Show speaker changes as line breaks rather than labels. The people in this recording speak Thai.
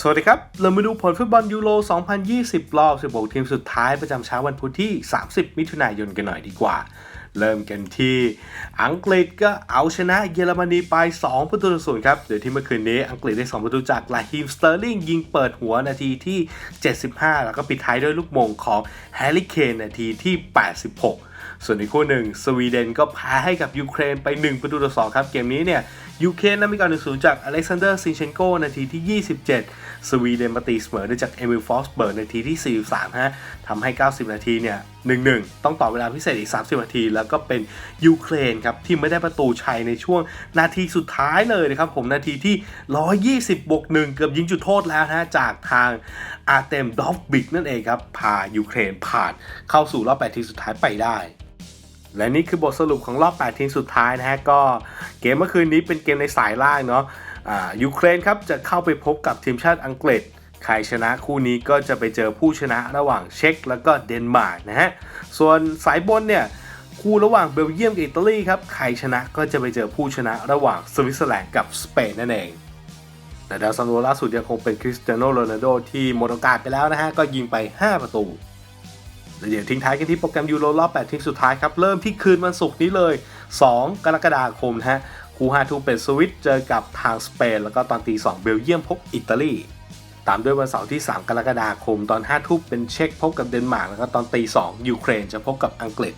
สวัสดีครับ เรามาดูผลฟุตบอลยูโร 2020 รอบ 16 ทีมสุดท้ายประจำเช้าวันพุธที่ 30 มิถุนายนกันหน่อยดีกว่า เริ่มกันที่อังกฤษก็เอาชนะเยอรมนีไป 2 ประตูต่อศูนย์ครับ โดยที่เมื่อคืนนี้อังกฤษได้ 2 ประตูจากลาฮิมสเตอร์ลิงยิงเปิดหัวนาทีที่ 75 แล้วก็ปิดท้ายด้วยลูกมงของแฮร์รี่เคนนาทีที่ 86ส่วนอีกคู่หนึ่งสวีเดนก็แพ้ให้กับยูเครนไป 1 ประตูต่อ2ครับ เกมนี้เนี่ยยูเครนนำไปก่อน1-0 จากอเล็กซานเดอร์ซินเชนโกนาทีที่ 27 สวีเดนมาตีเสมอด้จากเอมิลฟอสเบิร์กนาทีที่ 43 ฮะทำให้ 90 นาทีเนี่ย 1-1 ต้องต่อเวลาพิเศษอีก 30 นาที แล้วก็เป็นยูเครนครับที่ไม่ได้ประตูชัยในช่วงนาทีสุดท้ายเลยนะครับผมนาทีที่ 120บวก1เกือบยิงจุดโทษแล้วนะจากทางอาร์เตมดอฟบิกนั่นเองครับพายูเครนผ่านเข้าสู่รอบ8ทีมสุดท้ายไปได้และนี่คือบทสรุปของรอบ 8 ทีมสุดท้ายนะฮะ ก็เกมเมื่อคืนนี้เป็นเกมในสายล่างเนาะอ่ายูเครนครับจะเข้าไปพบกับทีมชาติอังกฤษ ใครชนะคู่นี้ก็จะไปเจอผู้ชนะระหว่างเช็กแล้วก็เดนมาร์กนะฮะ ส่วนสายบนเนี่ย คู่ระหว่างเบลเยียมกับอิตาลีครับ ใครชนะก็จะไปเจอผู้ชนะระหว่างสวิตเซอร์แลนด์กับสเปนนั่นเองแต่ดาวซันโวล่าสุดยังคงเป็นคริสเตียโนโรนัลโดที่หมดโอกาสไปแล้วนะฮะ ก็ยิงไป 5 ประตูและเดี๋ยวทิ้งท้ายกันที่โปรแกรมยูโรรอบ 8 ทีมสุดท้ายครับ เริ่มที่คืนวันศุกร์นี้เลย 2 กรกฎาคมนะฮะคู่5ทุ่มเป็นสวิตเจอกับทางสเปน แล้วก็ตอนตี 2 เบลเยียมพบอิตาลี ตามด้วยวันเสาร์ที่ 3 กรกฎาคม ตอน5ทุ่มเป็นเช็กพบกับเดนมาร์กแล้วก็ตอนตี2ยูเครนจะพบกับอังกฤษ